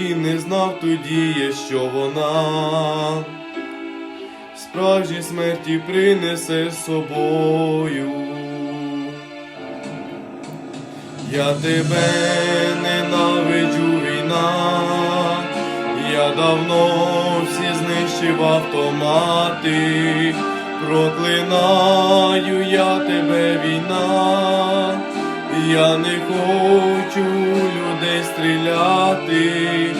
і не знав тоді, що вона справжні смерті принесе з собою. Я тебе ненавиджу війна, я давно всі знищив автомати, проклинаю я тебе війна, я не хочу людей стріляти,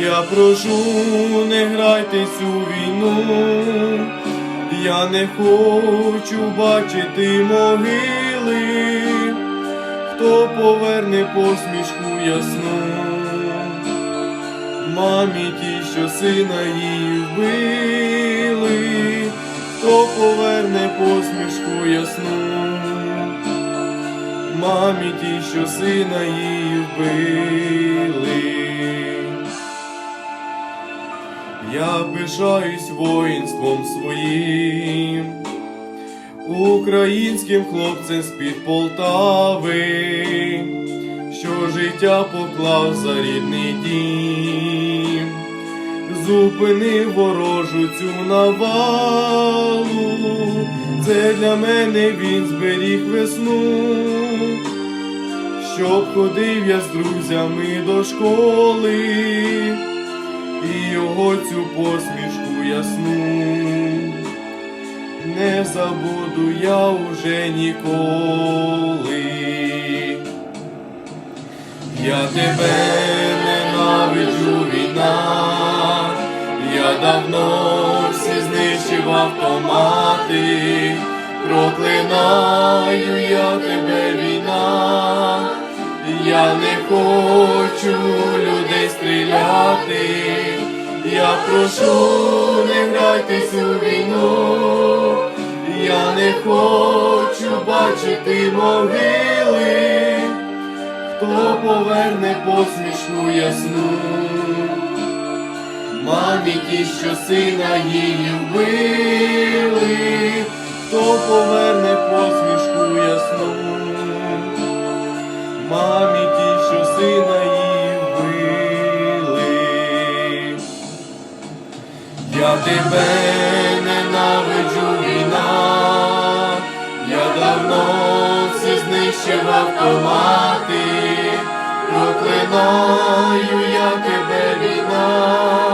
я прошу, не грайтесь у війну, я не хочу бачити могили. Хто поверне посмішку ясну, мамі ті, що сина її вбили, хто поверне посмішку ясну, мамі ті, що сина її вбили. Я пишаюсь воїнством своїм українським хлопцем з-під Полтави, що життя поклав за рідний дім, зупинив ворожу цю навалу, це для мене він зберіг весну, щоб ходив я з друзями до школи, і його цю посмішку ясну. Не забуду я уже ніколи. Я тебе ненавиджу війна, давно всі знищив автомати, проклинаю я тебе війна, я не хочу людей стріляти. Я прошу, не грайтесь у війну, я не хочу бачити могили, хто поверне посмішку ясну, мамі ті, що сина її вбили, хто поверне посмішку ясну, мамі ті, що сина її вбили. Я тебе ненавиджу війна, я давно всі знищив автомати, проклинаю я тебе війна,